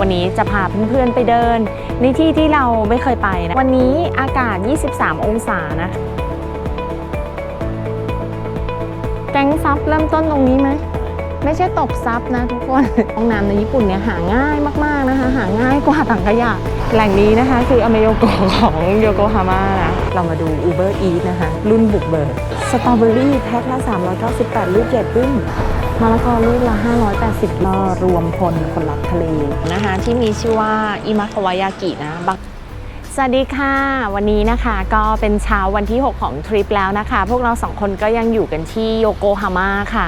วันนี้จะพาเพื่อนๆไปเดิน ในที่ที่เราไม่เคยไปนะ วันนี้อากาศ 23 องศานะแก๊งซับเริ่มต้นตรงนี้ไหม ไม่ใช่ตบซับนะทุกคนห้องน้ำในญี่ปุ่นเนี่ยหาง่ายมากๆนะคะ หาง่ายกว่าถังขยะแหล่งนี้นะคะ คืออเมโยโกของโยโกฮาม่านะเรามาดู Uber Eats นะคะ รุ่นบุกเบิกสตรอเบอรี่แพ็คละ398 ลูกใหญ่ปึ้ง มะละกอลูกละ 580ลอรวมพลคนรักทะเลนะคะ ที่มีชื่อว่าอิมะคาวายากินะบักสวัสดีค่ะ วันนี้นะคะก็เป็นเช้าวันที่ 6 ของทริปแล้วนะคะ พวกเราสองคนก็ยังอยู่กันที่โยโกฮาม่าค่ะ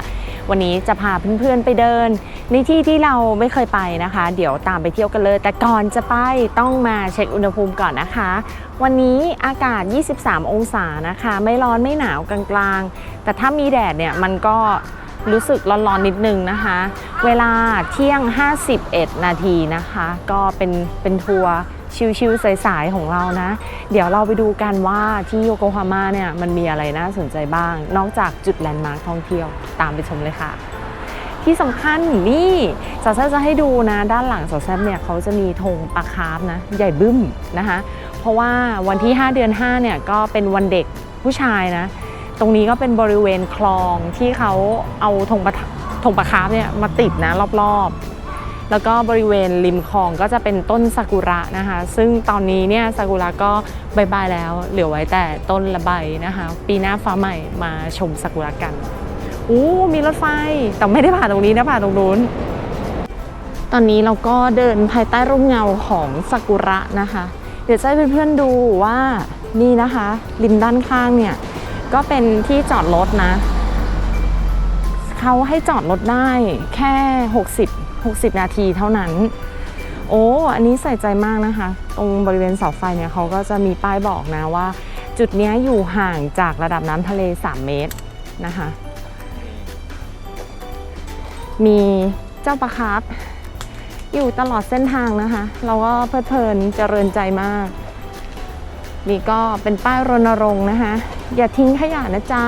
วันนี้จะพาเพื่อนๆไปเดิน ในที่ที่เราไม่เคยไปนะคะ เดี๋ยวตามไปเที่ยวกันเลย แต่ก่อนจะไปต้องมาเช็คอุณหภูมิก่อนนะคะ วันนี้อากาศ 23 องศานะคะ ไม่ร้อนไม่หนาวกลางๆ แต่ถ้ามีแดดเนี่ยมันก็ รู้สึกร้อนๆนิดนึงนะคะ เวลาเที่ยง 51 นาทีนะคะ ก็เป็นเป็นทัวร์ชิลๆสายๆของเรานะ เดี๋ยวเราไปดูกันว่าที่โยโกฮาม่าเนี่ยมันมีอะไรน่าสนใจบ้าง นอกจากจุดแลนด์มาร์คท่องเที่ยวตามไปชมเลยค่ะ ที่สำคัญนี่สาวแซบจะให้ดูนะ ด้านหลังสาวแซบเนี่ยเขาจะมีธงปลาคาร์ฟนะ ใหญ่บึ้มนะคะ เพราะว่าวันที่ 5 เดือน 5 เนี่ยก็เป็นวันเด็กผู้ชายนะ ตรงนี้ก็เป็นบริเวณคลองที่เขาเอาธงปลาธงปลาคาร์ฟเนี่ยมาติดนะรอบๆ แล้วก็บริเวณริมคลองก็จะเป็นต้นซากุระนะคะ ซึ่งตอนนี้เนี่ยซากุระก็บายบายแล้ว เหลือไว้แต่ต้นละใบนะคะ ปีหน้าฟ้าใหม่มาชมซากุระกันอู้มีรถไฟ แต่ไม่ได้ผ่านตรงนี้นะผ่านตรงนู้น ตอนนี้เราก็เดินภายใต้ร่มเงาของซากุระนะคะ เดี๋ยวจะให้เพื่อนๆดูว่านี่นะคะ ริมด้านข้างเนี่ย ก็เป็นที่จอดรถนะ เขาให้จอดรถได้แค่ 60 60 นาทีเท่านั้น โอ้ อันนี้ใส่ใจมากนะคะ ตรงบริเวณเสาไฟเนี่ยเขาก็จะมีป้ายบอกนะว่า จุดนี้อยู่ห่างจากระดับน้ำทะเล 3 เมตรนะคะ มีเจ้าปลาคาร์ฟอยู่ตลอดเส้นทางนะคะ เราก็เพลิดเพลินเจริญใจมาก นี่ก็เป็นป้ายรณรงค์นะคะ อย่าทิ้งขยะนะจ๊ะ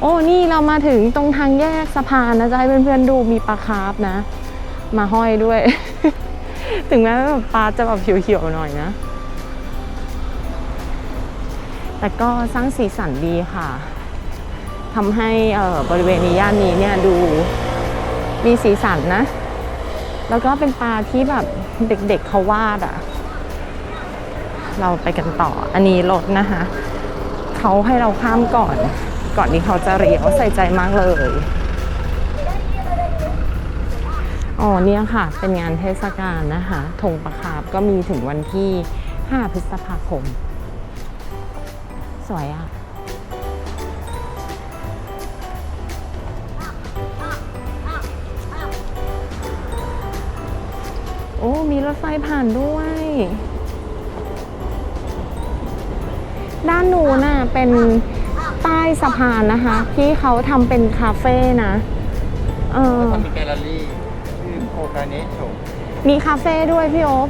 โอ้ นี่เรามาถึงตรงทางแยกสะพานนะจ๊ะให้เพื่อนๆดูมีปลาคาร์ฟนะ มาห้อยด้วย ถึงแม้ปลาจะแบบเขียวๆหน่อยนะ แต่ก็สร้างสีสันดีค่ะทำให้เออบริเวณนี้ย่านนี้เนี่ยดูมีสีสันนะ แล้วก็เป็นปลาที่แบบเด็กๆเขาวาดอะ่ะ เราไปกันต่อ อันนี้รถนะคะ เขาให้เราข้ามก่อน ก่อนที่เขาจะเรียวใส่ใจมากเลย อ๋อเนี่ยค่ะ เป็นงานเทศกาลนะคะธงประคาบก็มีถึงวันที่ 5 พฤษภาคม สวยอะโอ้ มีรถไฟผ่านด้วย ด้านนู้นน่ะเป็นใต้สะพานนะคะ ที่เขาทำเป็นคาเฟ่นะเออแล้วก็มีแกลเลอรี่ชื่อโอกาเนะโฉมีคาเฟ่ด้วยพี่โอ๊ค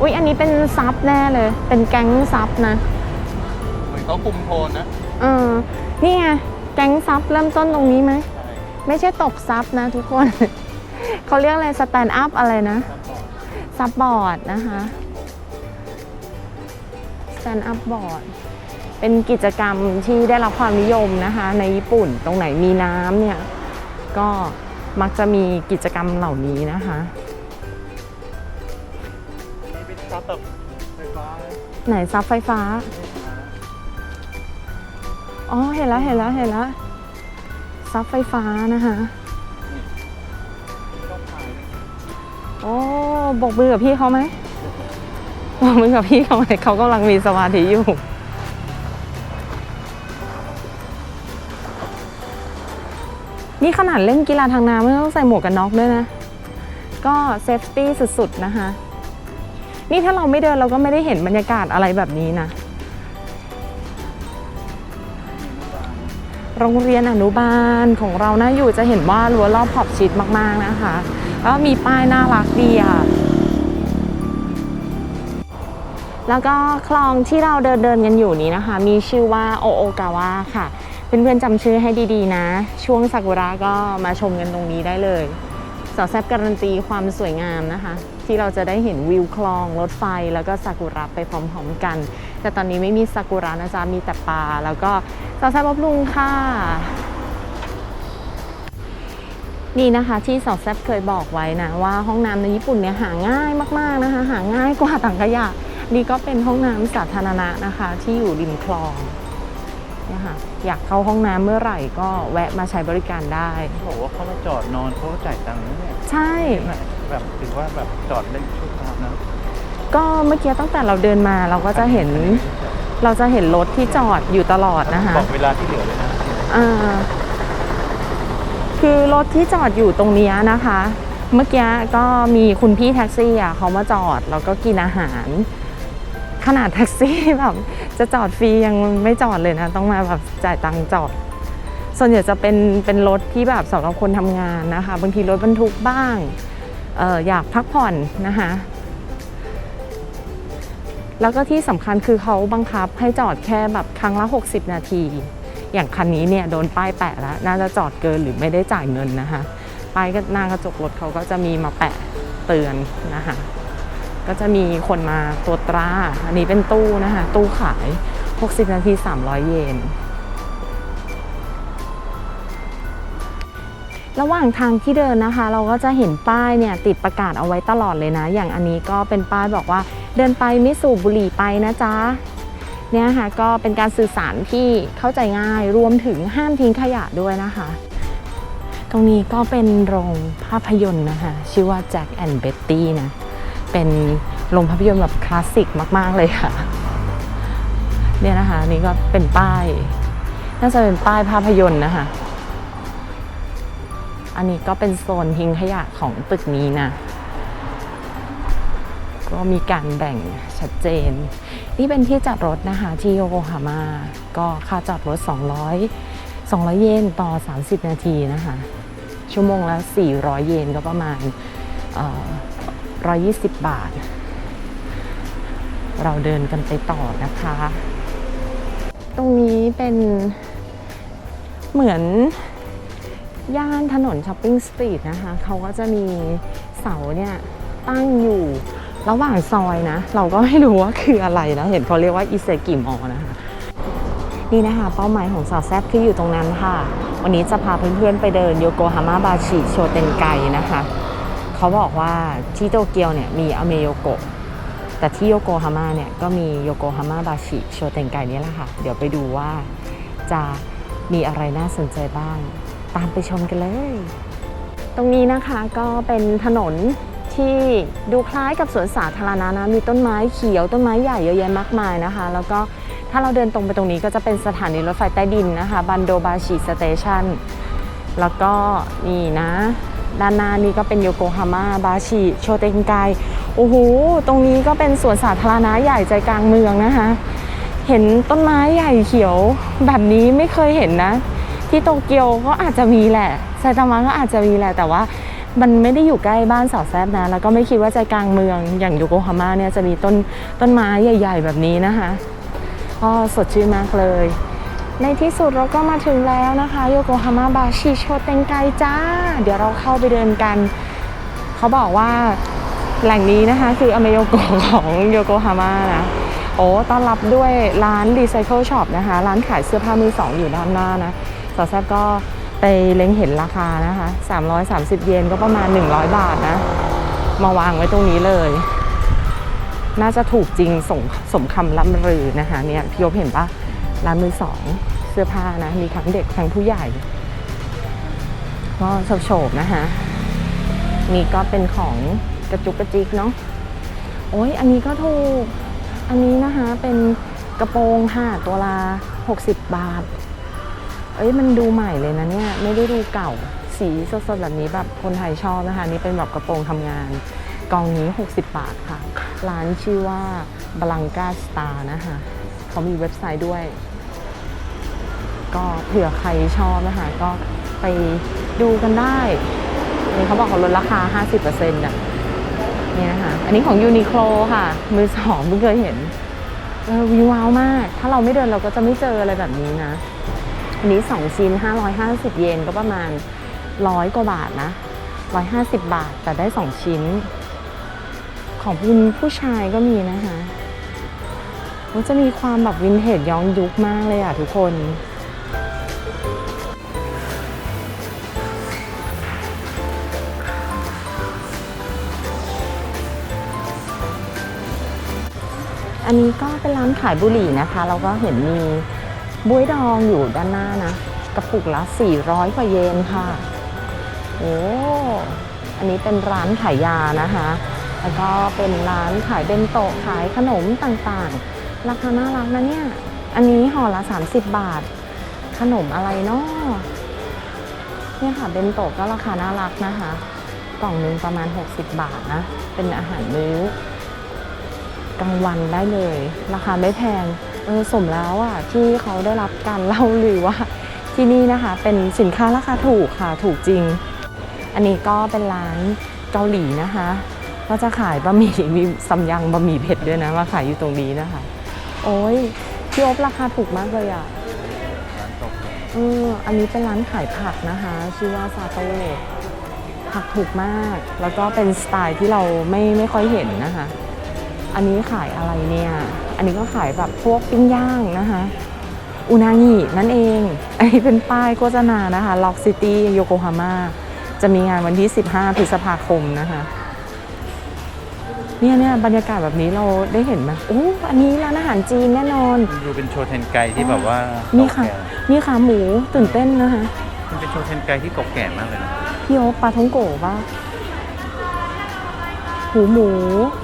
อุ๊ย อันนี้เป็นซับแน่เลย เป็นแก๊งซับนะ เหมือนเขาคุมโทนนะเออนี่ไงแก๊งซับเริ่มต้นตรงนี้ไหม ใช่ไม่ใช่ตบซับนะทุกคน เขาเรียกอะไรสแตนด์อัพอะไรนะ ครับผมซับบอร์ดนะคะ สแตนด์อัพบอร์ดเป็นกิจกรรมที่ได้รับความนิยมนะคะ ในญี่ปุ่นตรงไหนมีน้ำเนี่ย ก็มักจะมีกิจกรรมเหล่านี้นะคะนี่เป็นสตาร์ทอัพไฟฟ้าไหนซับไฟฟ้า อ๋อ เห็นแล้วเห็นแล้วเห็นแล้วซับไฟฟ้านะคะชอบถ่ายเลยโอ้บกมือกับพี่เขาไหม บกมือกับพี่เขาไมเขากำลังมีสมาธิอยู่ นี่ขนาดเล่นกีฬาทางน้ำไม่ต้องใส่หมวกกันน็อกด้วยนะ ก็เซฟตี้สุดๆนะคะ นี่ถ้าเราไม่เดินเราก็ไม่ได้เห็นบรรยากาศอะไรแบบนี้นะ โรงเรียนอนุบาลของเรานะอยู่จะเห็นว่ารั้วรอบขอบชิดมากๆนะคะแล้วมีป้ายน่ารักดีอะ แล้วก็คลองที่เราเดินเดินกันอยู่นี้นะคะ มีชื่อว่าโอโอกาวะค่ะ เพื่อนๆจำชื่อให้ดีๆนะ ช่วงซากุระก็มาชมกันตรงนี้ได้เลยสาวแซบการันตีความสวยงามนะคะ ที่เราจะได้เห็นวิวคลองรถไฟแล้วก็ซากุระไปพร้อมๆกัน แต่ตอนนี้ไม่มีซากุระนะจ๊ะมีแต่ปลาแล้วก็สาวแซบบำรุงค่ะนี่นะคะที่สาวแซบเคยบอกไว้นะว่าห้องน้ำในญี่ปุ่นเนี่ยหาง่ายมากๆนะคะ หาง่ายกว่าต่างขยะ นี่ก็เป็นห้องน้ำสาธารณะนะคะ ที่อยู่ริมคลองเนี่ยค่ะอยากเข้าห้องน้ำเมื่อไหร่ก็แวะมาใช้บริการได้ บอกว่าเขามาจอดนอนเขาก็จ่ายตังค์นะเนี่ยใช่ แบบถือว่าแบบจอดเล่นชั่วคราวนะก็เมื่อกี้ตั้งแต่เราเดินมาเราก็จะเห็น เราจะเห็นรถที่จอดอยู่ตลอดนะคะบอกเวลาที่เหลือเลยนะอ่าคือรถที่จอดอยู่ตรงเนี้ยนะคะ เมื่อกี้ก็มีคุณพี่แท็กซี่อะเขามาจอดแล้วก็กินอาหาร ขนาดแท็กซี่แบบจะจอดฟรียังไม่จอดเลยนะ ต้องมาแบบจ่ายตังค์จอด ส่วนใหญ่จะเป็นเป็นรถที่แบบสำหรับคนทำงานนะคะ บางทีรถบรรทุกบ้างอออยากพักผ่อนนะคะแล้วก็ที่สำคัญคือเขาบังคับให้จอดแค่แบบครั้งละ 60 นาที อย่างคันนี้เนี่ยโดนป้ายแปะแล้ว น่าจะจอดเกินหรือไม่ได้จ่ายเงินนะคะป้ายก็หน้ากระจกรถเขาก็จะมีมาแปะเตือนนะคะ ก็จะมีคนมาตัวจตรา อันนี้เป็นตู้นะคะ ตู้ขาย 60 นาที 300 เยน ระหว่างทางที่เดินนะคะ เราก็จะเห็นป้ายเนี่ยติดประกาศเอาไว้ตลอดเลยนะ อย่างอันนี้ก็เป็นป้ายบอกว่าเดินไปไม่สูบบุหรี่ไปนะจ๊ะเนี่ยค่ะก็เป็นการสื่อสารที่เข้าใจง่ายรวมถึงห้ามทิ้งขยะด้วยนะคะ ตรงนี้ก็เป็นโรงภาพยนตร์นะคะ ชื่อว่า Jack and Betty นะ เป็นโรงภาพยนตร์แบบคลาสสิกมาก ๆ เลยค่ะ เนี่ยนะคะนี่ก็เป็นป้าย น่าจะเป็นป้ายภาพยนตร์นะคะ อันนี้ก็เป็นโซนทิ้งขยะของตึกนี้นะ ก็มีการแบ่งชัดเจน นี่เป็นที่จอดรถนะคะที่โยโกฮาม่าก็ค่าจอดรถ 200 200 เยนต่อ 30 นาทีนะคะ ชั่วโมงละ 400 เยนก็ประมาณ 120 บาท เราเดินกันไปต่อนะคะ ตรงนี้เป็นเหมือนย่านถนนช้อปปิ้งสตรีทนะคะ เขาก็จะมีเสาเนี่ยตั้งอยู่ระหว่างซอยนะ เราก็ไม่รู้ว่าคืออะไรนะ เห็นเขาเรียกว่าอิเซกิมอนะคะ นี่นะคะ เป้าหมายของสาวแซบคืออยู่ตรงนั้นค่ะ วันนี้จะพาเพื่อนๆไปเดินโยโกฮาม่าบาชิโชเตนไกนะคะ เขาบอกว่าที่โตเกียวเนี่ยมีอเมโยโกะ แต่ที่โยโกฮาม่าเนี่ยก็มีโยโกฮาม่าบาชิโชเตนไกนี่แหละค่ะ เดี๋ยวไปดูว่าจะมีอะไรน่าสนใจบ้าง ตามไปชมกันเลย ตรงนี้นะคะก็เป็นถนนที่ดูคล้ายกับสวนสาธารณะนะ มีต้นไม้เขียวต้นไม้ใหญ่เยอะแยะมากมายนะคะ แล้วก็ถ้าเราเดินตรงไปตรงนี้ก็จะเป็นสถานีรถไฟใต้ดินนะคะ บันโดบาชิสเตชันแล้วก็นี่นะ ด้านหน้านี้ก็เป็นโยโกฮาม่าบาชิโชเตนไกโอ้โหตรงนี้ก็เป็นสวนสาธารณะใหญ่ใจกลางเมืองนะคะ เห็นต้นไม้ใหญ่เขียวแบบนี้ไม่เคยเห็นนะ ที่โตเกียวก็อาจจะมีแหละไซตามะก็อาจจะมีแหละแต่ว่ามันไม่ได้อยู่ใกล้บ้านสาวแซบนะ แล้วก็ไม่คิดว่าใจกลางเมืองอย่างโยโกฮาม่าเนี่ยจะมีต้นต้นไม้ใหญ่ ๆ แบบนี้นะคะก็สดชื่นมากเลย ในที่สุดเราก็มาถึงแล้วนะคะโยโกฮาม่าบาชิโชเตงไกจ้า เดี๋ยวเราเข้าไปเดินกัน เขาบอกว่าแหล่งนี้นะคะ คืออเมโยโกของโยโกฮาม่านะโอ้ต้อนรับด้วยร้านรีไซเคิลช็อปนะคะ ร้านขายเสื้อผ้ามือสองอยู่ด้านหน้านะสาวแซบก็ไปเล็งเห็นราคานะคะ 330 เยนก็ประมาณ 100 บาทนะ มาวางไว้ตรงนี้เลย น่าจะถูกจริงสมสมคำล่ำลือนะคะเนี่ยพี่ยกเห็นปะ ร้านมือสองเสื้อผ้านะ มีทั้งเด็กทั้งผู้ใหญ่ ก็โฉบๆนะคะนี่ก็เป็นของกระจุกกระจิกเนาะโอ้ยอันนี้ก็ถูก อันนี้นะคะเป็นกระโปรงค่ะตัวละ60 บาท เอ้ยมันดูใหม่เลยนะเนี่ยไม่ได้ดูเก่าสีสดๆแบบนี้แบบคนไทยชอบนะคะ นี่เป็นแบบกระโปรงทำงาน กองนี้ 60 บาทค่ะ ร้านชื่อว่าบลังกาสตาร์นะคะเขามีเว็บไซต์ด้วย ก็เผื่อใครชอบนะคะ ก็ไปดูกันได้นี่เขาบอกเขาลดราคา 50%อะนี่นะคะอันนี้ของยูนิโคลค่ะ มือสองเพิ่งเคยเห็นเออวิวว้าวมาก ถ้าเราไม่เดินเราก็จะไม่เจออะไรแบบนี้นะ อันนี้ 2 ชิ้น 550 เยนก็ประมาณร้อยกว่าบาทนะ 150 บาท แต่ได้ 2 ชิ้น ของคุณผู้ชายก็มีนะคะ มันจะมีความแบบวินเทจย้อนยุคมากเลยอะทุกคน อันนี้ก็เป็นร้านขายบุหรี่นะคะ เราก็เห็นมีบุ้ยดองอยู่ด้านหน้านะกระปุกละ 400กว่าเยนค่ะ โอ้อันนี้เป็นร้านขายยานะคะ แล้วก็เป็นร้านขายเบนโตะขายขนมต่างๆ ราคาน่ารักนะเนี่ย อันนี้ห่อละ 30 บาท ขนมอะไรเนาะเนี่ยค่ะเบนโตะก็ราคาน่ารักนะคะ กล่องหนึงประมาณ 60 บาทนะ เป็นอาหารมื้อ กลางวันได้เลย ราคาไม่แพงเออสมแล้วอะที่เขาได้รับการเล่าลือว่าที่นี่นะคะเป็นสินค้าราคาถูกค่ะถูกจริง อันนี้ก็เป็นร้านเกาหลีนะคะก็จะขายบะหมี่มีซัมยังบะหมี่เผ็ดด้วยนะมาขายอยู่ตรงนี้นะคะ โอ้ยพี่อบราคาถูกมากเลยอะร้านตกเอออันนี้เป็นร้านขายผักนะคะ ชื่อว่าซาโต้ผักถูกมาก แล้วก็เป็นสไตล์ที่เราไม่ไม่ค่อยเห็นนะคะ อันนี้ขายอะไรเนี่ย อันนี้ก็ขายแบบพวกปิ้งย่างนะคะ อุนางินั่นเอง อันนี้เป็นป้ายโฆษณานะคะล็อกซิตี้โยโกฮาม่าจะมีงานวันที่ 15 พฤษภาคมนะคะเนี่ยเนี่ยบรรยากาศแบบนี้เราได้เห็นไหมโอ้อันนี้ร้านอาหารจีนแน่นอนมันดูเป็นโชว์เทนไกที่แบบว่านี่นี่ค่ะมีขาหมูตื่นเต้นนะคะมันเป็นโชว์เทนไกที่เก่าแก่มากเลยนะพี่โอ๊คปลาท้องโกะป่ะ หูหมู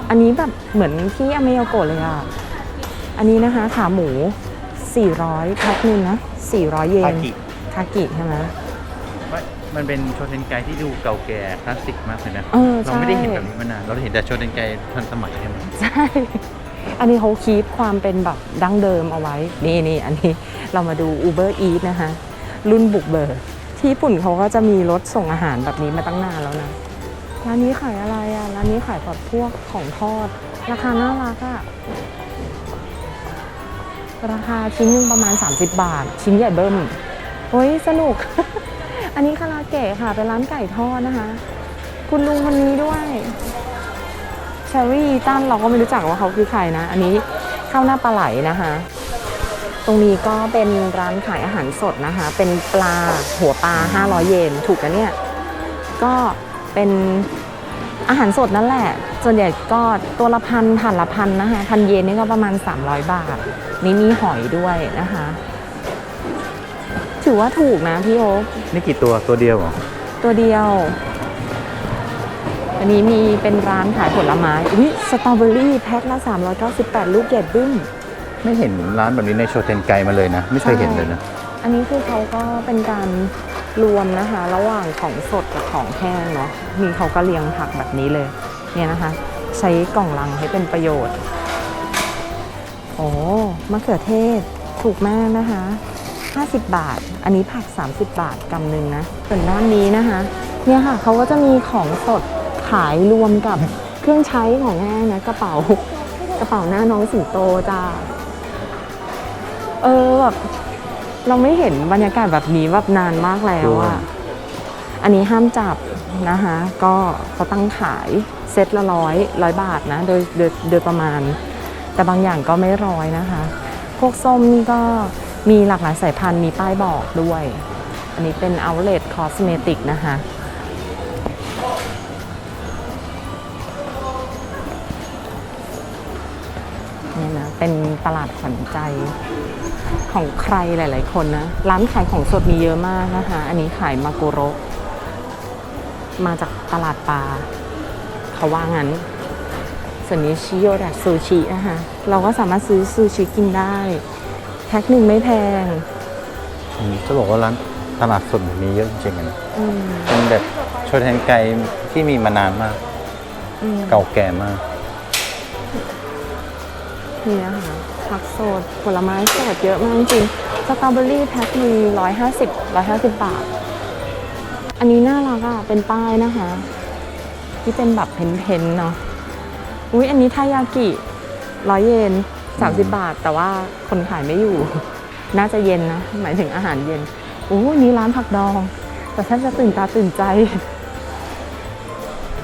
อันนี้แบบเหมือนที่อเมยโกะเลยอะ อันนี้นะคะขาหมู 400แพ็คหนึงนะ 400 เยคานกิคากิใช่ไหมไม่มันเป็นโชว์เทนไกที่ดูเก่าแก่คลาสสิกมากเลยนะเออเราใช่ ไม่ได้เห็นแบบนี้มานานเราเห็นแต่โชว์เทนไกทันสมัยใช่ไหมใช่ อันนี้เขาคีปความเป็นแบบดั้งเดิมเอาไว้ นี่นี่อันนี้เรามาดู Uber Eats นะคะ รุ่นบุกเบิกที่ญี่ปุ่นเขาก็จะมีรถส่งอาหารแบบนี้มาตั้งนานแล้วนะ ร้านนี้ขายอะไรอะ ร้านนี้ขายแบบพวกของทอด ราคาน่ารักอะ ราคาชิ้นหนึงประมาณ 30 บาท ชิ้นใหญ่เบิ้มเฮ้ยสนุก อันนี้คาราเกะค่ะ เป็นร้านไก่ทอดนะคะ คุณลุงคนนี้ด้วยเชอรี่ตั้นเราก็ไม่รู้จักว่าเขาคือใครนะ อันนี้ข้าวหน้าปลาไหลนะคะ ตรงนี้ก็เป็นร้านขายอาหารสดนะคะ เป็นปลาหัวปลา 500 เยน ถูกกันเนี่ย ก็ เป็นอาหารสดนั่นแหละ ส่วนใหญ่ก็ตัวละพันถาดละพันนะคะพันเยนนี่ก็ประมาณ 300 บาท นี่มีหอยด้วยนะคะ ถือว่าถูกนะพี่โอ๊คนี่กี่ตัวตัวเดียวเหรอตัวเดียว อันนี้มีเป็นร้านขายผลไม้ อุ้ยสตรอเบอรี่แพ็คละ398 ลูกใหญ่บึ้ม ไม่เห็นร้านแบบนี้ในโชว์เทนไกมาเลยนะ ไม่เคยเห็นเลยนะ อันนี้คือเขาก็เป็นการรวมนะคะ ระหว่างของสดกับ ของแห้งเนาะนี่เขาก็เรียงผักแบบนี้เลยเนี่ยนะคะ ใช้กล่องลังให้เป็นประโยชน์ โอ้มะเขือเทศถูกมากนะคะ 50 บาท อันนี้ผัก 30 บาทกำหนึ่งนะส่วนด้านนี้นะคะ เนี่ยค่ะเขาก็จะมีของสดขายรวมกับเครื่องใช้ของแห้งนะกระเป๋ากระเป๋าหน้าน้องสิงโตจ้าเออแบบเราไม่เห็นบรรยากาศแบบนี้แบบนานมากแล้วอะ อันนี้ห้ามจับนะคะก็เขาตั้งขายเซตละร้อยร้อยบาทนะโดยโดยโดยประมาณ แต่บางอย่างก็ไม่ร้อยนะคะ พวกส้มนี่ก็มีหลากหลายสายพันธุ์มีป้ายบอกด้วย อันนี้เป็น outlet cosmetic นะคะนี่นะเป็นตลาดขวัญใจของใครหลาย ๆ คนนะ ร้านขายของสดมีเยอะมากนะคะ อันนี้ขายมากุโระ มาจากตลาดปลาเขาว่างั้น ส่วนนี้ชิโยดะซูชินะคะเราก็สามารถซื้อซูชิกินได้แพ็คหนึ่งไม่แพงอืมจะบอกว่าร้านตลาดสดแบบนี้เยอะจริงๆอะนะอืมเป็นแบบโชว์เทนไกที่มีมานานมากอืมเก่าแก่มากนี่นะคะผักสดผลไม้สดเยอะมากจริงๆสตรอเบอรี่แพ็คหนึ่งร้อยห้าสิบร้อยห้าสิบบาท อันนี้น่ารักอะ เป็นป้ายนะคะ ที่เป็นแบบเพ้นๆเนาะ อุ้ยอันนี้ทายากิร้อยเยนสามสิบบาท แต่ว่าคนขายไม่อยู่ น่าจะเย็นนะ หมายถึงอาหารเย็นโอ้นี่ร้านผักดอง แต่ท่านจะตื่นตาตื่นใจ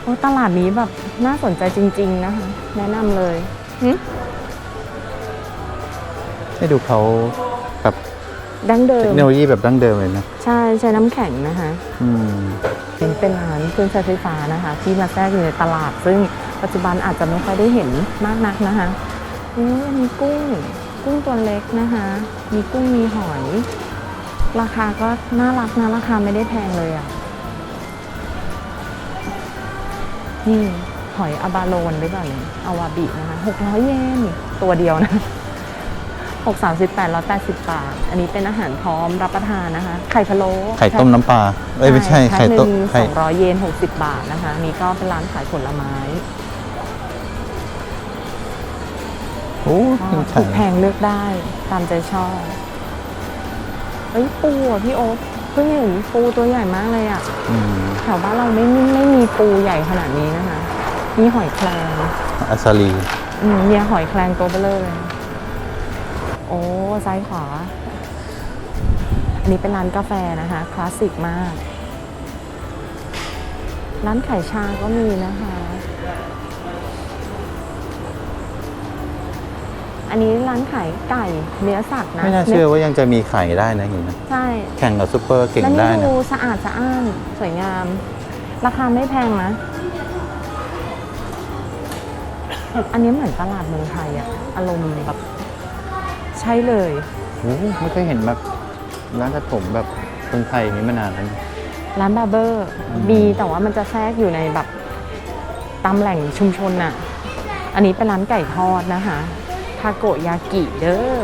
โอ้ตลาดนี้แบบน่าสนใจจริง ๆ นะคะ แนะนำเลยหึให้ดูเขาแบบ ดั้งเดิเทมคโนโลยีแบบดั้งเดิมเลยนะใช่ใช้น้ำแข็งนะคะ อืมเป็นเป็นร้านเครื่องใช้ไฟฟ้านะคะ ที่มาแทรกอยู่ในตลาด ซึ่งปัจจุบันอาจจะไม่ค่อยได้เห็นมากนักนะคะอืมมีกุ้งกุ้งตัวเล็กนะคะ มีกุ้งมีหอย ราคาก็น่ารักนะราคาไม่ได้แพงเลยอะ่ะนี่หอยอาบาโลนหรือเปล่าเนี่ยอาวาบินะคะหกร้อยเยนตัวเดียวนะ หกสามสิบแปดร้อยแปดสิบบาท อันนี้เป็นอาหารพร้อมรับประทานนะคะ ไข่พะโล้ไข่ต้มน้ำปลาเอ้ยไม่ใช่ไข่ต้มสไข่องร้อยเยนหกสิบบาทนะคะ นี่ก็เป็นร้านขายผลไม้โอ้ก็ยถูกแพงเลือกได้ตามใจชอบเฮ้ยปูอะพี่โอ๊ตเพิ่งเห็นปูตัวใหญ่มากเลยอะอืมแถวบ้านเราไม่ไม่ไม่มีปูใหญ่ขนาดนี้นะคะ มีหอยแครงอัสลีอืมมีหอยแครงตัวเบลอเลยโอ้ซ้ายขวา อันนี้เป็นร้านกาแฟนะคะ คลาสสิกมาก ร้านขายชาก็มีนะคะ อันนี้ร้านขายไก่เนื้อสัตว์นะไม่น่าเชื่อว่ายังจะมีไข่ได้นะอย่างนี้นะใช่ แข่งกับซูเปอร์เก่งแล้วได้นี่นะดูสะอาดสะอ้านสวยงาม ราคาไม่แพงนะอันนี้เหมือนตลาดเมืองไทยอะอารมณ์แบบ ใช่เลย โอ้ไม่เคยเห็นแบบร้านตัดผมแบบคนไทยอย่างนี้มานานแล้วนะ ร้านบาร์เบอร์อืม มีแต่ว่ามันจะแทรกอยู่ในแบบตามแหล่งชุมชนน่ะ อันนี้เป็นร้านไก่ทอดนะคะทาโกยากิเด้อ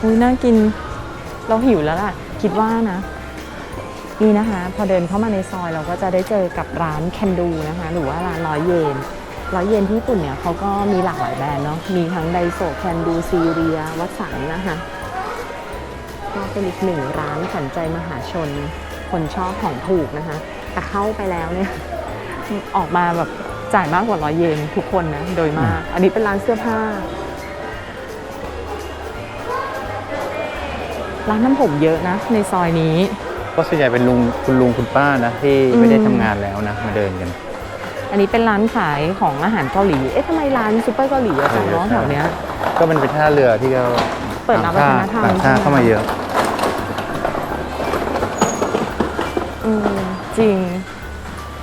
อุ้ยน่ากิน เราหิวแล้วล่ะ คิดว่านะนี่นะคะ พอเดินเข้ามาในซอยเราก็จะได้เจอกับร้านแคนดูนะคะ หรือว่าร้านร้อยเยน ร้อยเยนที่ญี่ปุ่นเนี่ยเขาก็มีหลากหลายแบรนด์เนาะ มีทั้งไดโซแคนดูซีเรีย วัสันนะคะก็เป็นอีกหนึ่งร้านขวัญใจมหาชน คนชอบของถูกนะคะ แต่เข้าไปแล้วเนี่ยออกมาแบบจ่ายมากกว่าร้อยเยนทุกคนนะ โดยมาก อันนี้เป็นร้านเสื้อผ้า ร้านน้ำผมเยอะนะ ในซอยนี้ ก็ส่วนใหญ่เป็นลุงคุณลุงคุณป้านะที่ไม่ได้ทำงานแล้วนะมาเดินกัน อันนี้เป็นร้านขายของอาหารเกาหลี เอ๊ะทำไมร้านซูเปอร์เกาหลีอะจังเนาะเออใช่แถวเนี้ย ก็มันเป็นท่าเรือที่เขาเปิดรับวัฒนธรรมต่างชาติใช่ไหมเข้ามาเยอะอืมจริง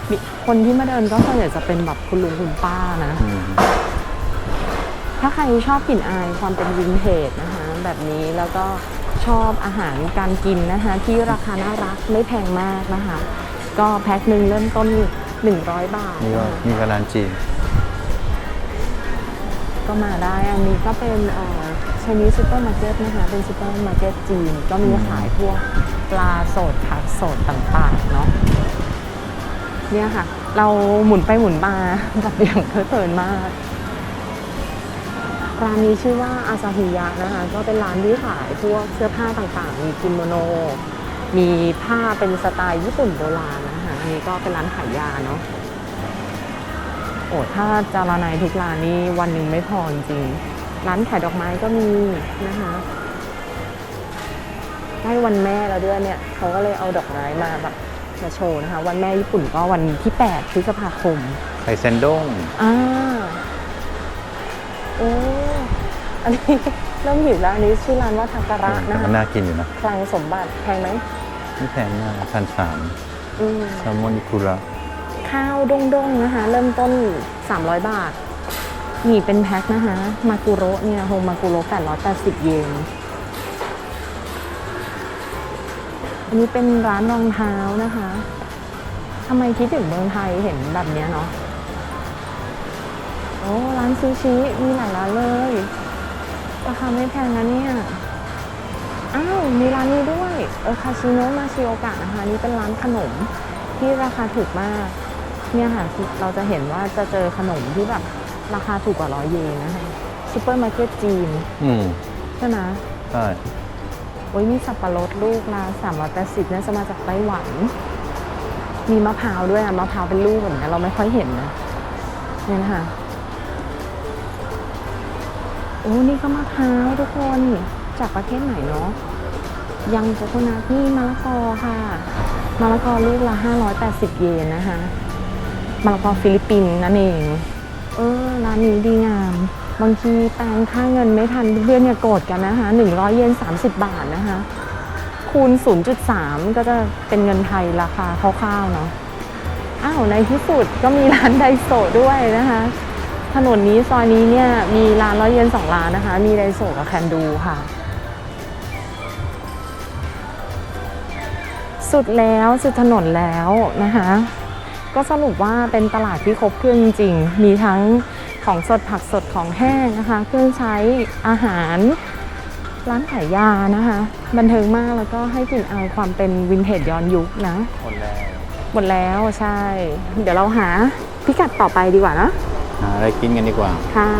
มีคนที่มาเดินก็ส่วนใหญ่จะเป็นแบบคุณลุงคุณป้านะอืมถ้าใครชอบกลิ่นอายความเป็นวินเทจนะคะ แบบนี้แล้วก็ชอบอาหารการกินนะคะ ที่ราคาน่ารักไม่แพงมากนะคะ ก็แพ็คหนึ่งเริ่มต้น 100 บาทนี่ก็นะคะนี่ก็ร้านจีน ก็มาได้ อันนี้ก็เป็นชนีซูเปอร์มาร์เก็ตนะคะ เป็นซูเปอร์มาร์เก็ตจีน ก็มีอืมขายพวกปลาสดผักสดต่างๆ เนาะเนี่ยค่ะ เราหมุนไปหมุนมาแบบอย่างเพลิดเพลินมาก ร้านนี้ชื่อว่าอาซาฮิยะนะคะ ก็เป็นร้านที่ขายพวกเสื้อผ้าต่างๆ มีกิโมโน มีผ้าเป็นสไตล์ญี่ปุ่นโบราณนะคะ อันนี้ก็เป็นร้านขายยาเนาะโอ้ถ้าจารานายทุกร้านนี่วันหนึ่งไม่พอจริงๆร้านขายดอกไม้ก็มีนะคะใกล้วันแม่แล้วด้วยเนี่ยเขาก็เลยเอาดอกไม้มาแบบมาโชว์นะคะ วันแม่ญี่ปุ่นก็วันที่8พฤษภาคมไข่เซนด้งอ่าโอ้อันนี้เริ่มหิวแล้วอันนี้ชื่อร้านว่าทาการะแต่นะมัคะนน่ากินอยู่นะคลังสมบัติแพงไหมไม่แพงมากพันสาม อืมแซลมอนคุระข้าวด้งด้งๆนะคะ เริ่มต้น 300 บาท หมี่เป็นแพ็คนะคะ มากุโระเนี่ยโฮมากุโระ880 เยน อันนี้เป็นร้านรองเท้านะคะทำไมคิดถึงเมืองไทยเห็นแบบเนี้ยเนาะโอ้ร้านซูชิมีหลายร้านเลยราคาไม่แพงนะเนี่ย อ้าวมีร้านนี้ด้วยเออคาชิโนะมาชิโอกะนะคะนี่เป็นร้านขนมที่ราคาถูกมาก เนี่ยค่ะคือเราจะเห็นว่าจะเจอขนมที่แบบราคาถูกกว่าร้อยเยนนะคะซูเปอร์มาร์เก็ตจีนอืมใช่ไหมใช่โอ้ยมีสับปะรดลูกละสามร้อยแปดสิบน่าจะมาจากไต้หวัน มีมะพร้าวด้วยอะมะพร้าวเป็นลูกแบบนี้เราไม่ค่อยเห็นนะเนี่ยนะคะโอ้นี่ก็มะพร้าวทุกคน จากประเทศไหนเนาะยังโคโคนัทนี่มะละกอค่ะมะละกอลูกละห้าร้อยแปดสิบเยนนะคะมะละกอฟิลิปปินส์นั่นเอง เออร้านนี้ดีงาม บางทีแปลงค่าเงินไม่ทันเพื่อนๆอย่าโกรธกันนะคะ 100 เยน 30 บาทนะคะ คูณ 0.3 ก็จะเป็นเงินไทยราคาคร่าวๆเนาะอ้าวในที่สุดก็มีร้านไดโซด้วยนะคะ ถนนนี้ซอยนี้เนี่ยมีร้านร้อยเยนสองร้านนะคะ มีไดโซกับแคนดูค่ะ สุดแล้วสุดถนนแล้วนะคะ ก็สรุปว่าเป็นตลาดที่ครบเครื่องจริงๆมีทั้งของสดผักสดของแห้งนะคะ เครื่องใช้อาหาร ร้านขายยานะคะ บันเทิงมากแล้วก็ให้กลิ่นอายความเป็นวินเทจย้อนยุคนะคนแรกหมดแล้วใช่ เดี๋ยวเราหาพิกัดต่อไปดีกว่านะหาอะไรกินกันดีกว่าค่ะ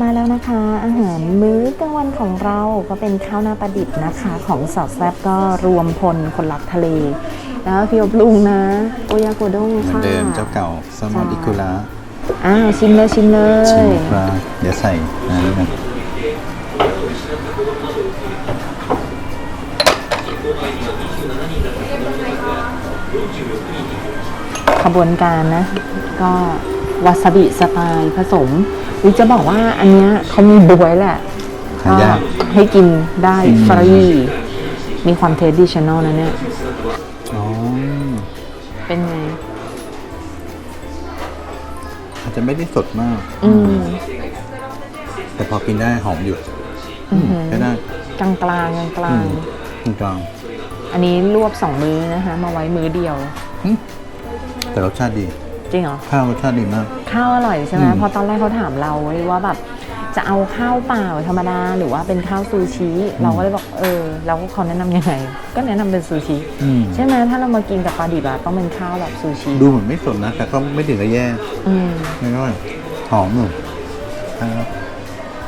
มาแล้วนะคะ อาหารมื้อกลางวันของเราก็เป็นข้าวหน้าปลาดิบนะคะ ของสาวแซบก็รวมพลคนรักทะเล แล้วพี่อบลุงนะ โอยาโกด้งเหมือนค่ะเดิมเจ้าเก่าแซลมอนอิคุระอ้าวชิมเลยชิมเลยชิมปลาเดี๋ยวใส่น้ำกันขบวนการนะ ก็ วาซาบิสไตล์ผสมวิจะบอกว่าอันเนี้ยเขามีบวยแหละหายากให้กินได้อืมฟรี มีความเทสดิชแนลนะเนี่ย อ๋อ เป็นไง อาจจะไม่ได้สดมาก อืม แต่พอกินได้หอมอยู่อือหือใช้ได้กลางกลางกลางกลางอืมกลางอันนี้รวบสองมื้อนะคะ มาไว้มื้อเดียวๆอืมแต่รสชาติดี จริงเหรอ ข้าวรสชาติดีมาก ข้าวอร่อยใช่ไหมอืม เพราะตอนแรกเขาถามเราเว้ยว่าแบบจะเอาข้าวเปล่าธรรมดาหรือว่าเป็นข้าวซูชิ เราก็เลยบอกเออแล้วเขาแนะนำยังไง ก็แนะนำเป็นซูชิ อืมใช่ไหมถ้าเรามากินกับปลาดิบอะต้องเป็นข้าวแบบซูชิดูเหมือนไม่สดนะ แต่ก็ไม่ถึงกับแย่อืม ไม่ก็หอมอยู่ครับ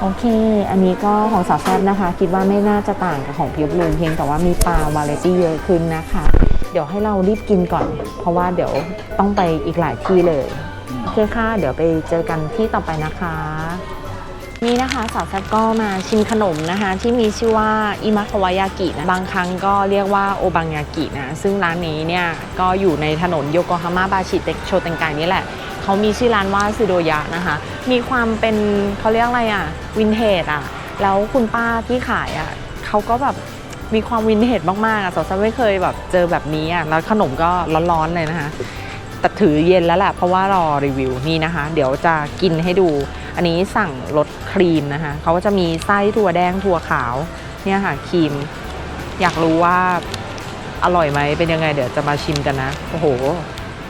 โอเค อันนี้ก็ของสาวแซ่บนะคะ คิดว่าไม่น่าจะต่างกับของเพียบลุงเพียงแต่ว่ามีปลาวาไรตี้เยอะขึ้นนะคะ เดี๋ยวให้เรารีบกินก่อน เพราะว่าเดี๋ยวต้องไปอีกหลายที่เลยโอเคค่ะ เดี๋ยวไปเจอกันที่ต่อไปนะคะ นี่นะคะสาวแซ่บก็มาชิมขนมนะคะ ที่มีชื่อว่าอิมะคาวายากินะบางครั้งก็เรียกว่าโอบังยากินะซึ่งร้านนี้เนี่ยก็อยู่ในถนนโยโกฮาม่าบาชิเตโชเตงไกนี่แหละเขามีชื่อร้านว่าซูโดยะนะคะ มีความเป็นเขาเรียกอะไรอะวินเทจอะ แล้วคุณป้าที่ขายอะเขาก็แบบ มีความวินเทจมากๆอะสาวแซ่บไม่เคยแบบเจอแบบนี้อะแล้วขนมก็ร้อนๆเลยนะคะแต่ถือเย็นแล้วแหละเพราะว่ารอรีวิวนี่นะคะ เดี๋ยวจะกินให้ดู อันนี้สั่งรสครีมนะคะเขาก็จะมีไส้ถั่วแดงถั่วขาวเนี่ยค่ะครีม อยากรู้ว่าอร่อยไหมเป็นยังไง เดี๋ยวจะมาชิมกันนะโอ้โห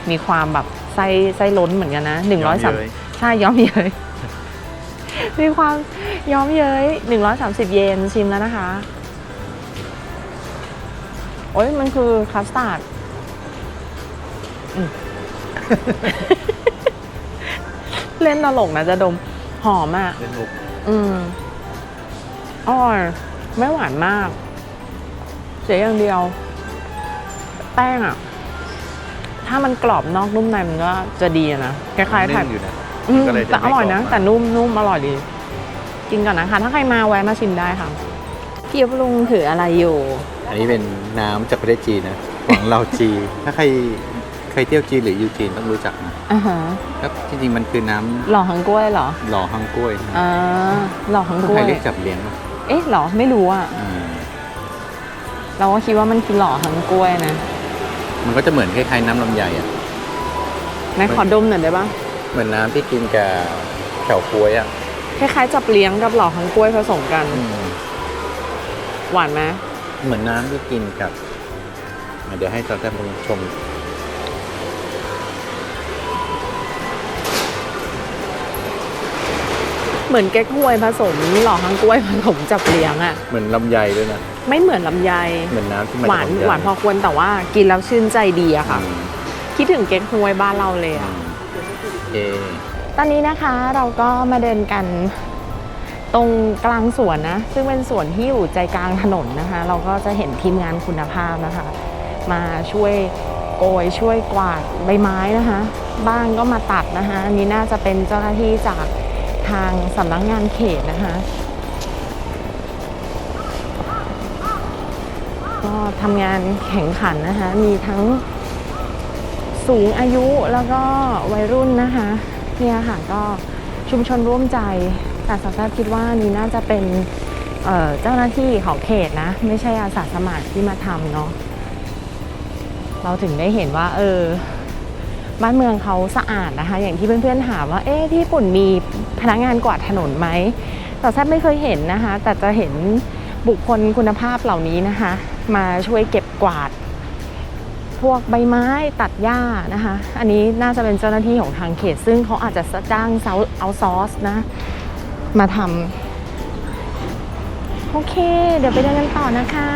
มีความแบบไส้ไส้ล้นเหมือนกันนะหนึ่งร้อยสามเย้ยใช่ย้อมเย้ยมีความย้อมเย้ยหนึ่งร้อยสามสิบเยนชิมแล้วนะคะ โอ้ยมันคือคัสตาร์ดอืมเล่นตลกนะจะดมหอมอะเล่นมุกอืมอร่อยไม่หวานมาก เสียอย่างเดียว แป้งอะ ถ้ามันกรอบนอกนุ่มในมันก็จะดีอะนะคล้ายๆไข่นึ่งอยู่นะอืมก็เลยจะแต่อร่อยนะ ไม่กรอบมากแต่นุ่มนุ่มอร่อยดี กินก่อนนะคะ ถ้าใครมาแวะมาชิมได้ค่ะพี่ยบลุงถืออะไรอยู่อั นนี้เป็นน้ำจากประเทศจีนนะของเราจี ถ้าใครเคยเที่ยวจีนหรืออยู่จีนต้องรู้จักนะอ่าฮะก็จริงๆมันคือน้ำหล่อหังกล้วยเหรอหล่อฮังกล้วยนะอ่าหล่อหังคนกล้ไทวยยเรียกจับเลี้ยงนะเอ๊ะเหรอไม่รู้อะอ่าเราก็คิดว่ามันคือหล่อหังกล้วยนะมันก็จะเหมือนคล้ายๆน้ำลำไยอะไหนขอดมหน่อยได้ปะเหมือนน้ำที่กินกับแฉวกล้วยอะคล้ายๆจับเลี้ยงกับหล่อหังกล้วยผสมกันอืมหวานไหม เหมือนน้ำที่กินกับอะเดี๋ยวให้จอแต้มชม เหมือนแก๊กฮวยผสมหล่อหังกล้วยผสมจับเลี้ยงอะ เหมือนลำไยด้วยนะ ไม่เหมือนลำไย เหมือนน้ำที่มาหวานจกลำไยหวานพอควรแต่ว่ากินแล้วชื่นใจดีอะค่ะอืมคิดถึงเก๊กฮวยบ้านเราเลยอือะมโอเคตอนนี้นะคะเราก็มาเดินกัน ตรงกลางสวนนะ ซึ่งเป็นสวนที่อยู่ใจกลางถนนนะคะ เราก็จะเห็นทีมงานคุณภาพนะคะ มาช่วยโกยช่วยกวาดใบไม้นะคะ บ้างก็มาตัดนะคะอันนี้น่าจะเป็นเจ้าหน้าที่จากทางสำนักงานเขตนะคะ ก็ทำงานแข่งขันนะคะ มีทั้งสูงอายุแล้วก็วัยรุ่นนะคะ เนี่ยค่ะก็ชุมชนร่วมใจ แต่สาวแซบคิดว่านี่น่าจะเป็นเเจ้าหน้าที่ของเขตนะ ไม่ใช่อาสาสมัครที่มาทำเนาะเราถึงได้เห็นว่า เออบ้านเมืองเขาสะอาดนะคะ อย่างที่เพื่อนๆถามว่าเอ๊ะที่ญี่ปุ่นมีพนักงานกวาดถนนไหมแต่แซบไม่เคยเห็นนะคะ แต่จะเห็นบุคคลคุณภาพเหล่านี้นะคะ มาช่วยเก็บกวาด พวกใบไม้ตัดหญ้านะคะ อันนี้น่าจะเป็นเจ้าหน้าที่ของทางเขต ซึ่งเขาอาจจะจ้างเซาเอาซอสนะ มาทำโอเค เดี๋ยวไปเดินกันต่อนะคะ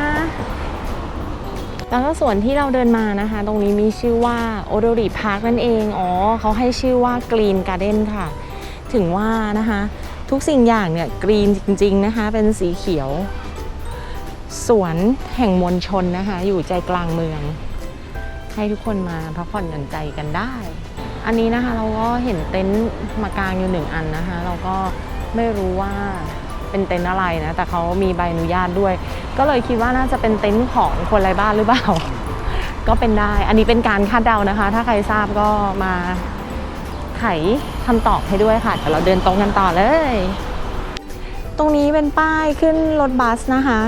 แล้วก็ส่วนที่เราเดินมานะคะ ตรงนี้มีชื่อว่าโอโดริพาร์คนั่นเอง อ๋อเขาให้ชื่อว่ากรีนการ์เด้นค่ะ ถึงว่านะคะ ทุกสิ่งอย่างเนี่ยกรีนจริง ๆ นะคะ เป็นสีเขียว สวนแห่งมวลชนนะคะ อยู่ใจกลางเมือง ให้ทุกคนมาพักผ่อนหย่อนใจกันได้อันนี้นะคะเราก็เห็นเต็นท์มากางอยู่หนึ่งอันนะคะ เราก็ ไม่รู้ว่าเป็นเต็นท์อะไรนะ แต่เขามีใบอนุญาตด้วย ก็เลยคิดว่าน่าจะเป็นเต็นท์ของคนไร้บ้านหรือเปล่า ก็เป็นได้ อันนี้เป็นการคาดเดานะคะ ถ้าใครทราบก็มาไขคำตอบให้ด้วยค่ะเดี๋ยวเราเดินตรงกันต่อเลย ตรงนี้เป็นป้ายขึ้นรถบัสนะคะ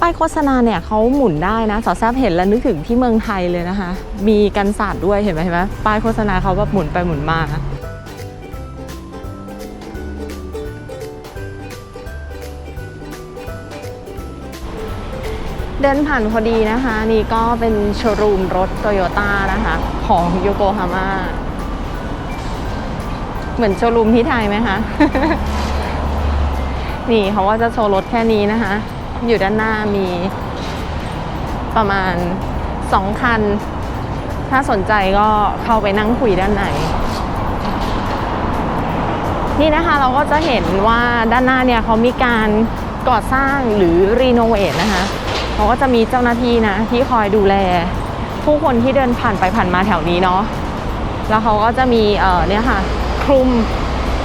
ป้ายโฆษณาเนี่ยเขาหมุนได้นะสาวแซบเห็นแล้วนึกถึงที่เมืองไทยเลยนะคะ มีกันศาสตร์ด้วยเห็นไหมเห็นไหมป้ายโฆษณาเขาแบบหมุนไปหมุนมา เดินผ่านพอดีนะคะ นี่ก็เป็นโชว์รูมรถโตโยต้านะคะ ของโยโกฮาม่าเหมือนโชว์รูมที่ไทยไหมคะ นี่เขาว่าจะโชว์รถแค่นี้นะคะ อยู่ด้านหน้ามีประมาณสองคัน ถ้าสนใจก็เข้าไปนั่งคุยด้านในนี่นะคะเราก็จะเห็นว่าด้านหน้าเนี่ยเขามีการก่อสร้างหรือรีโนเวทนะคะ เขาก็จะมีเจ้าหน้าที่นะที่คอยดูแล ผู้คนที่เดินผ่านไปผ่านมาแถวนี้เนาะแล้วเขาก็จะมีเอ่อเนี่ยค่ะคลุม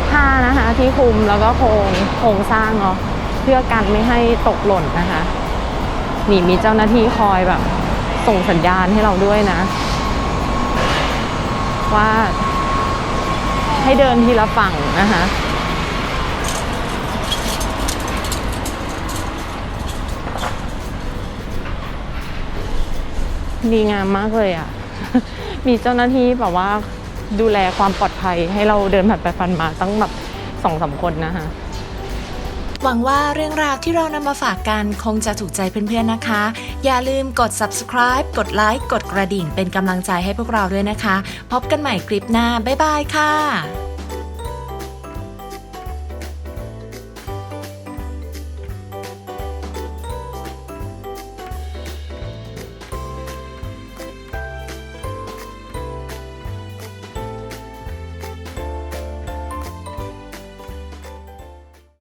ผ้านะคะที่คลุมแล้วก็โครงโครงสร้างเนาะเพื่อกันไม่ให้ตกหล่นนะคะนี่มีเจ้าหน้าที่คอยแบบ ส่งสัญญาณให้เราด้วยนะ ว่าให้เดินทีละฝั่งนะคะ ดีงามมากเลยอะ มีเจ้าหน้าที่แบบว่าดูแลความปลอดภัยให้เราเดินผ่านไปฟันมาตั้งแบบสองสามคนนะคะหวังว่าเรื่องราวที่เรานำมาฝากกันคงจะถูกใจเพื่อนๆนะคะ อย่าลืมกด subscribe กดไลค์กดกระดิ่งเป็นกำลังใจให้พวกเราด้วยนะคะ พบกันใหม่คลิปหน้า บ๊ายบายค่ะ